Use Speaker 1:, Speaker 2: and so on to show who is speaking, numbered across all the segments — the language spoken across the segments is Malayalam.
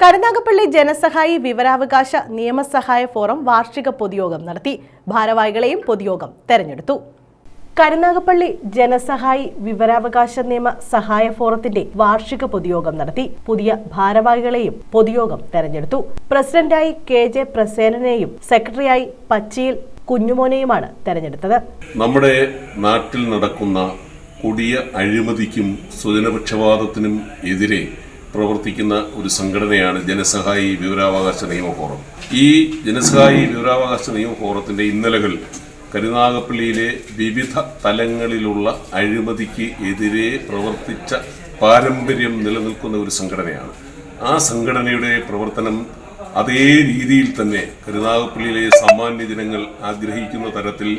Speaker 1: കരുനാഗപ്പള്ളി ജനസഹായി വിവരാവകാശ നിയമസഹായ ഫോറം വാർഷിക പൊതുയോഗം നടത്തി. ഭാരവാഹികളെയും പൊതുയോഗം തെരഞ്ഞെടുത്തു. കരുനാഗപ്പള്ളി ജനസഹായി വിവരാവകാശ നിയമ സഹായ ഫോറത്തിന്റെ വാർഷിക പൊതുയോഗം നടത്തി. പുതിയ ഭാരവാഹികളെയും പൊതുയോഗം തെരഞ്ഞെടുത്തു. പ്രസിഡന്റായി കെ ജെ പ്രസേനനെയും സെക്രട്ടറിയായി പച്ചിയിൽ കുഞ്ഞുമോനെയുമാണ് തെരഞ്ഞെടുത്തത്.
Speaker 2: നമ്മുടെ നാട്ടിൽ നടക്കുന്ന കൊടിയ അഴിമതിക്കും സ്വജനപക്ഷപാതത്തിനും എതിരെ പ്രവർത്തിക്കുന്ന ഒരു സംഘടനയാണ് ജനസഹായി വിവരാവകാശ നിയമ ഫോറം ഈ ജനസഹായി വിവരാവകാശ നിയമ ഫോറത്തിന്റെ ഇന്നലകൾ കരുനാഗപ്പള്ളിയിലെ വിവിധ തലങ്ങളിലുള്ള അഴിമതിക്ക് എതിരെ പ്രവർത്തിച്ച പാരമ്പര്യം നിലനിൽക്കുന്ന ഒരു സംഘടനയാണ്. ആ സംഘടനയുടെ പ്രവർത്തനം അതേ രീതിയിൽ തന്നെ കരുനാഗപ്പള്ളിയിലെ സാമാന്യ ജനങ്ങൾ ആഗ്രഹിക്കുന്ന തരത്തിൽ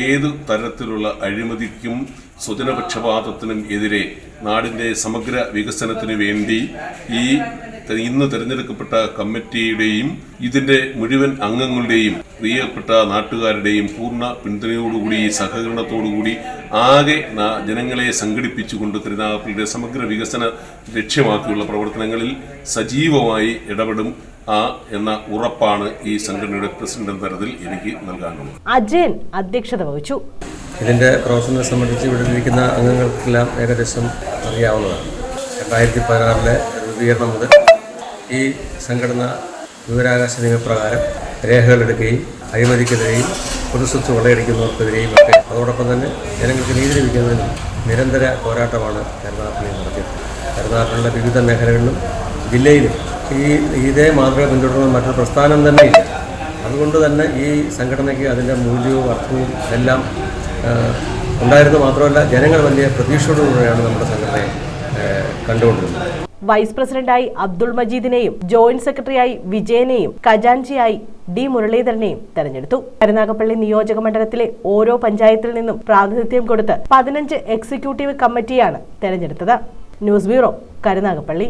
Speaker 2: ഏത് തരത്തിലുള്ള അഴിമതിക്കും സ്വജനപക്ഷപാതത്തിനും എതിരെ നാടിന്റെ സമഗ്ര വികസനത്തിനു വേണ്ടി ഈ ഇന്ന് തിരഞ്ഞെടുക്കപ്പെട്ട കമ്മിറ്റിയുടെയും ഇതിന്റെ മുഴുവൻ അംഗങ്ങളുടെയും പ്രിയപ്പെട്ട നാട്ടുകാരുടെയും പൂർണ പിന്തുണയോടുകൂടി സഹകരണത്തോടുകൂടി ആകെ ജനങ്ങളെ സംഘടിപ്പിച്ചുകൊണ്ട് തിരുനാഗപ്പള്ളിയുടെ സമഗ്ര വികസന ലക്ഷ്യമാക്കിയുള്ള പ്രവർത്തനങ്ങളിൽ സജീവമായി ഇടപെടും ആ എന്ന ഉറപ്പാണ് ഈ സംഘടനയുടെ പ്രസിഡന്റ് എന്ന തരത്തിൽ എനിക്ക് നൽകാനുള്ളത്.
Speaker 1: അജയൻ അധ്യക്ഷത വഹിച്ചു.
Speaker 3: ഇതിന്റെ പ്രവർത്തനം സംബന്ധിച്ച് ഇവിടെ ഇരിക്കുന്ന അംഗങ്ങൾക്കെല്ലാം ഏകദേശം അറിയാവുന്നതാണ്. രണ്ടായിരത്തി പതിനാറിലെ രൂപീകരണം മുതൽ ഈ സംഘടന വിവരാകാശ നിയമപ്രകാരം രേഖകളെടുക്കുകയും അഴിമതിക്കെതിരെയും പൊതുസ്വത്ത് കൊള്ളയടിക്കുന്നവർക്കെതിരെയും ഒക്കെ അതോടൊപ്പം തന്നെ ജനങ്ങൾക്ക് നീതി ലഭിക്കുന്നതിനും നിരന്തര പോരാട്ടമാണ് കരുനാഗപ്പള്ളി നടത്തിയത്. കരുനാഗപ്പള്ളിയുടെ വിവിധ മേഖലകളിലും ജില്ലയിലും ഈ ഇതേ മാതൃക പിന്തുടരുന്ന മറ്റൊരു പ്രസ്ഥാനം തന്നെ ഇല്ല അതുകൊണ്ട് തന്നെ ഈ സംഘടനയ്ക്ക് അതിന്റെ മൂല്യവും അർത്ഥവും എല്ലാം ഉണ്ടായിരുന്നു മാത്രമല്ല ജനങ്ങൾ വലിയ പ്രതീക്ഷയോടുകൂടെയാണ് നമ്മുടെ സംഘടനയെ കണ്ടുകൊണ്ടിരുന്നത്.
Speaker 1: വൈസ് പ്രസിഡന്റായി അബ്ദുൾ മജീദിനെയും ജോയിന്റ് സെക്രട്ടറിയായി വിജയനെയും ഖജാൻജിയായി ഡി മുരളീധരനെയും തെരഞ്ഞെടുത്തു. കരുനാഗപ്പള്ളി നിയോജക മണ്ഡലത്തിലെ ഓരോ പഞ്ചായത്തിൽ നിന്നും പ്രാതിനിധ്യം കൊടുത്ത് പതിനഞ്ച് എക്സിക്യൂട്ടീവ് കമ്മിറ്റിയാണ് തെരഞ്ഞെടുത്തത്. News bureau Karunagappally.